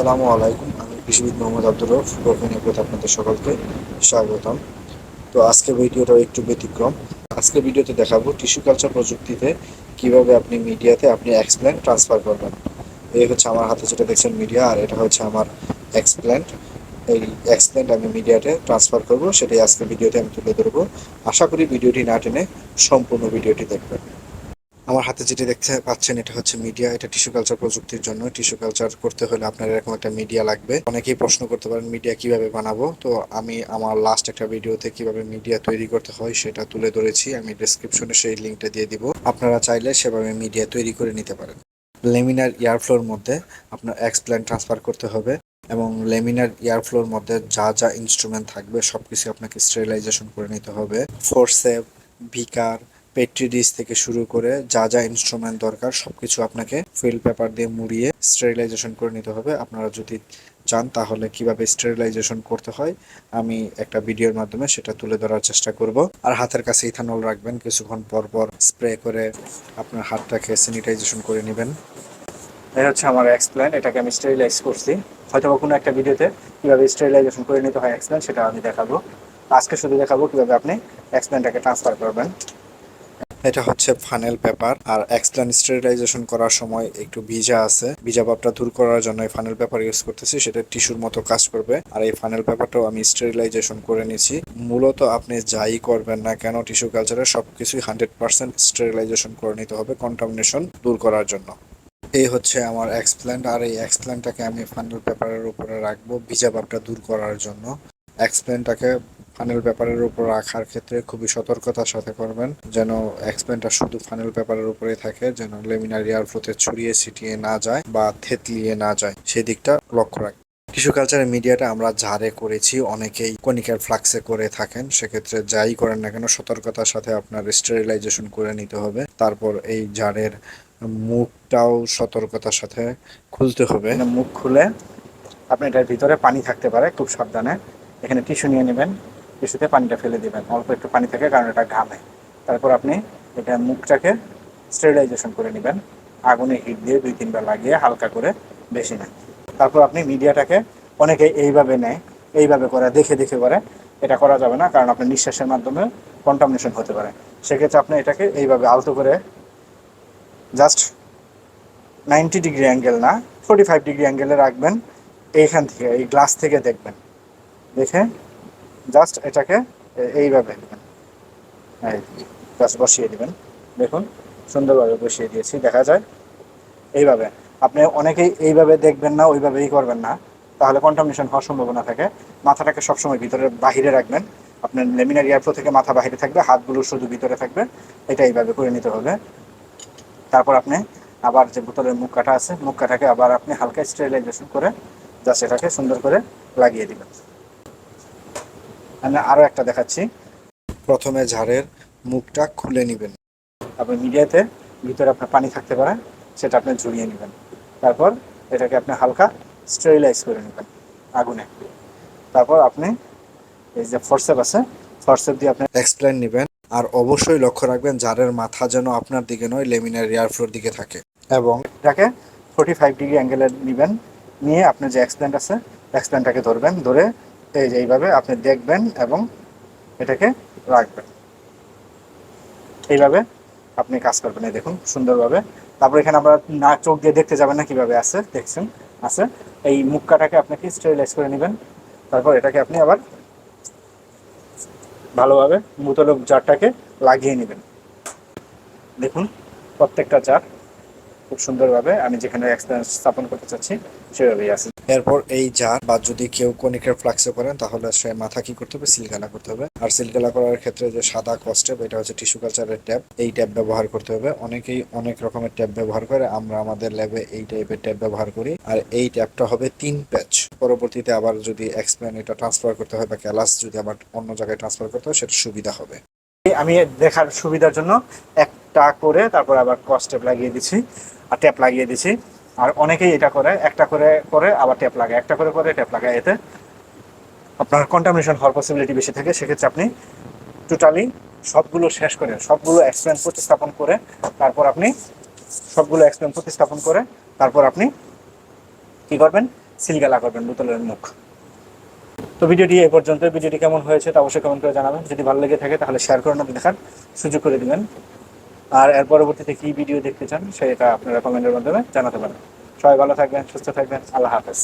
আসসালামু আলাইকুম, আমি কৃষিবিদ মোহাম্মদ আব্দুর রফ প্রথমে আপনাদের সকলকে স্বাগতম। তো আজকে ভিডিওটা একটু ব্যতিক্রম। আজকে ভিডিওতে দেখাবো টিস্যু কালচার প্রযুক্তিতে কীভাবে আপনি মিডিয়াতে আপনি এক্সপ্ল্যান্ট ট্রান্সফার করবেন। এই হচ্ছে আমার হাতে যেটা দেখছেন মিডিয়া, আর এটা হচ্ছে আমার এক্সপ্ল্যান্ট এই এক্সপ্ল্যান্ট আমি মিডিয়াতে ট্রান্সফার করব, সেটাই আজকে ভিডিওতে আমি তুলে ধরবো। আশা করি ভিডিওটি না টেনে সম্পূর্ণ ভিডিওটি দেখবেন। আমার হাতে যেটি দেখতে পাচ্ছেন, এটা হচ্ছে মিডিয়া এটা টিস্যু কালচার প্রযুক্তির জন্য। টিস্যু কালচার করতে হলে আপনার এরকম একটা মিডিয়া লাগবে। অনেকেই প্রশ্ন করতে পারেন মিডিয়া কীভাবে বানাবো? তো আমি আমার লাস্ট একটা ভিডিওতে কীভাবে মিডিয়া তৈরি করতে হয়, সেটা তুলে ধরেছি। আমি ডিসক্রিপশনে সেই লিঙ্কটা দিয়ে দিব। আপনারা চাইলে সেভাবে মিডিয়া তৈরি করে নিতে পারেন। লেমিনার এয়ারফ্লোর মধ্যে আপনার এক্সপ্ল্যান ট্রান্সফার করতে হবে এবং লেমিনার এয়ারফ্লোর মধ্যে যা যা ইনস্ট্রুমেন্ট থাকবে সব কিছু আপনাকে স্টেরিলাইজেশন করে নিতে হবে। ফোরসেপ ভিকার পেট্রি ডিস থেকে শুরু করে যা যা ইনস্ট্রুমেন্ট দরকার, সবকিছু আপনাকে ফিল পেপার দিয়ে মুড়িয়ে স্টেরিলাইজেশন করে নিতে হবে। আপনারা যদি চান তাহলে কীভাবে স্টেরিলাইজেশন করতে হয়, আমি একটা ভিডিওর মাধ্যমে সেটা তুলে ধরার চেষ্টা করব। আর হাতের কাছে ইথানল রাখবেন, কিছুক্ষণ পর পর স্প্রে করে আপনার হাতটাকে স্যানিটাইজেশন করে নেবেন। এই হচ্ছে আমার এক্সপ্ল্যান এটাকে আমি স্টেরিলাইজ করছি। হয়তো কোনো একটা ভিডিওতে কীভাবে স্টেরিলাইজেশন করে নিতে হয় এক্সপ্লেন সেটা আমি দেখাবো। আজকে শুধু দেখাবো কীভাবে আপনি এক্সপ্ল্যানটাকে ট্রান্সফার করবেন। এটা হচ্ছে ফানেল পেপার আর এক্সপ্লেন স্টেরিলাইজেশন করার সময় একটু ভিজা আছে। ভিজা ভাবটা দূর করার জন্য এই ফানেল পেপার ইউজ করতেছি, সেটা টিস্যুর মতো কাজ করবে। আর এই ফানেল পেপারটাও আমি স্টেরিলাইজেশন করে নিয়েছি। মূলত আপনি যাই করবেন না কেন টিস্যু কালচারে সবকিছুই হান্ড্রেড পার্সেন্ট স্টেরিলাইজেশন করে নিতে হবে কন্টামিনেশন দূর করার জন্য। এই হচ্ছে আমার এক্সপ্ল্যান্ট আর এই এক্সপ্ল্যান্টটাকে আমি ফানেল পেপারের উপরে রাখব ভিজা ভাবটা দূর করার জন্য। এক্সপ্লেনটাকে ফানেল পেপারের উপর রাখার ক্ষেত্রে খুবই সতর্কতার সাথে করবেন। যেন এক্সপ্লেনটা শুধু ফানেল পেপারের উপরে থাকে, যেন লেমিনার এয়ার ফ্লোতে ছড়িয়ে ছিটিয়ে না যায় বা থেতলিয়ে না যায়। সেই দিকটা লক্ষ্য রাখবেন। টিস্যু কালচারের মিডিয়াটা আমরা ঝাড়ে করেছি, অনেকেই কনিকার ফ্লাক্সে করে থাকেন। সেক্ষেত্রে যাই করেন না কেন, সতর্কতার সাথে আপনার স্টেরিলাইজেশন করে নিতে হবে। তারপর এই ঝাড়ের মুখটাও সতর্কতার সাথে খুলতে হবে। মুখ খুলে আপনি এটার ভিতরে পানি থাকতে পারে, খুব সাবধানে। এখানে টিস্যু নিয়ে নেবেন। টিস্যুতে পানিটা ফেলে দেবেন। অল্প একটু পানি থাকে, কারণ এটা ঘামে। তারপর আপনি এটা মুখটাকে স্টেরিলাইজেশন করে নেবেন। আগুনে হিট দিয়ে দুই, তিনবার লাগিয়ে হালকা করে বেশি নেন। তারপর আপনি মিডিয়াটাকে অনেকে এইভাবে নেয়, এইভাবে করে, দেখে দেখে করে। এটা করা যাবে না, কারণ আপনার নিঃশ্বাসের মাধ্যমে কন্টামিনেশন হতে পারে। সেক্ষেত্রে আপনি এটাকে এইভাবে আলতো করে জাস্ট নাইনটি ডিগ্রি অ্যাঙ্গেল না ফোর্টি ফাইভ ডিগ্রি অ্যাঙ্গেলে রাখবেন। এইখান থেকে, এই গ্লাস থেকে দেখবেন। দেখে জাস্ট এটাকে এইভাবে জাস্ট বসিয়ে দেবেন দেখুন, সুন্দরভাবে বসিয়ে দিয়েছি, দেখা যায়। এইভাবে। আপনি অনেকেই এইভাবে দেখবেন না, ওইভাবেই করবেন না। তাহলে কন্টামিনেশন হওয়ার সম্ভাবনা থাকে। মাথাটাকে সবসময় ভিতরে, বাহিরে রাখবেন। আপনার লেমিনার এয়ারফ্লো থেকে মাথা বাহিরে থাকবে, হাতগুলো শুধু ভিতরে থাকবে। এটা এইভাবে করে নিতে হবে। তারপর আপনি আবার যে বোতলের মুখ কাটা আছে, মুখ কাটাকে আবার আপনি হালকা স্টেরিলাইজেশন করে জাস্ট এটাকে সুন্দর করে লাগিয়ে দিবেন। আমি আরও একটা দেখাচ্ছি। প্রথমে ঝাড়ের মুখটা খুলে নেবেন। আপনি মিডিয়াতে ভিতরে আপনার পানি থাকতে পারে, সেটা আপনি ঝুলিয়ে নেবেন। তারপর এটাকে আপনি হালকা স্টেরিলাইজ করে নেবেন আগুনে। তারপর আপনি এই যে ফরসেপ আছে, ফরসেপ দিয়ে আপনি এক্সপ্লেন নেবেন। আর অবশ্যই লক্ষ্য রাখবেন জারের মাথা যেন আপনার দিকে নয়, লেমিনার এয়ার ফ্লোর দিকে থাকে। এবং এটাকে ফোর্টি ফাইভ ডিগ্রি অ্যাঙ্গেলে নেবেন। নিয়ে আপনার যে এক্সপ্লেন্ট আছে এক্সপ্লেন্টটাকে ধরবেন, ধরে এই যে এইভাবে আপনি দেখবেন এবং এটাকে রাখবেন। এইভাবে আপনি কাজ করবেন, এই দেখুন, সুন্দরভাবে। তারপর এখানে আমরা না চোখ দিয়ে দেখতে যাবেন না কীভাবে আছে, দেখছেন, আছে। এই মুক্কাটাকে আপনাকে স্টেরিলাইজ করে নেবেন? তারপর এটাকে আপনি আবার ভালোভাবে বোতল জারটাকে লাগিয়ে নেবেন। দেখুন, প্রত্যেকটা জার খুব সুন্দরভাবে আমি যেখানে স্থাপন করতে চাচ্ছি, সেভাবেই আছে। এরপর এই জার, বা যদি কেউ কনিকের ফ্লাক্সে করেন তাহলে সে মাথা কি করতে হবে? সিলগালা করতে হবে। আর সিলগালা করার ক্ষেত্রে যে সাদা কস্টেপ এটা হচ্ছে টিস্যু কালচারের ট্যাব এই ট্যাব ব্যবহার করতে হবে। অনেকেই অনেক রকমের ট্যাব ব্যবহার করে, আমরা আমাদের ল্যাবে এই টাইপের ট্যাব ব্যবহার করি। আর এই ট্যাবটা হবে তিন প্যাচ পরবর্তীতে আবার যদি এক্সপ্লেন এটা ট্রান্সফার করতে হয়, বা ক্যালাস যদি আবার অন্য জায়গায় ট্রান্সফার করতে হয়, সেটা সুবিধা হবে। আমি দেখার সুবিধার জন্য একটা করে তারপর আবার ক্রস টেপ লাগিয়ে দিচ্ছি আর ট্যাপ লাগিয়ে দিচ্ছি আর অনেকেই এটা করে, একটা করে করে আবার ট্যাপ লাগায়, একটা করে করে ট্যাপ লাগায় এতে। আপনার কন্টামিনেশন হওয়ার পসিবিলিটি বেশি থাকে, সেক্ষেত্রে আপনি টোটালি সবগুলো শেষ করে, সবগুলো এক্সপ্লেন প্রতিস্থাপন করে, তারপর আপনি সবগুলো এক্সপ্লেন প্রতিস্থাপন করে, তারপর আপনি কি করবেন? সিলগালা করবেন বোতলের মুখ। তো ভিডিওটি এই পর্যন্ত। ভিডিওটি কেমন হয়েছে তা অবশ্যই কমেন্ট করে জানাবেন। যদি ভালো লেগে থাকে তাহলে শেয়ার করে আপনি দেখার সুযোগ করে দিবেন। আর এর পরবর্তীতে কী ভিডিও দেখতে চান সেটা আপনারা কমেন্টের মাধ্যমে জানাতে পারেন। সবাই ভালো থাকবেন, সুস্থ থাকবেন। আল্লাহ হাফেজ।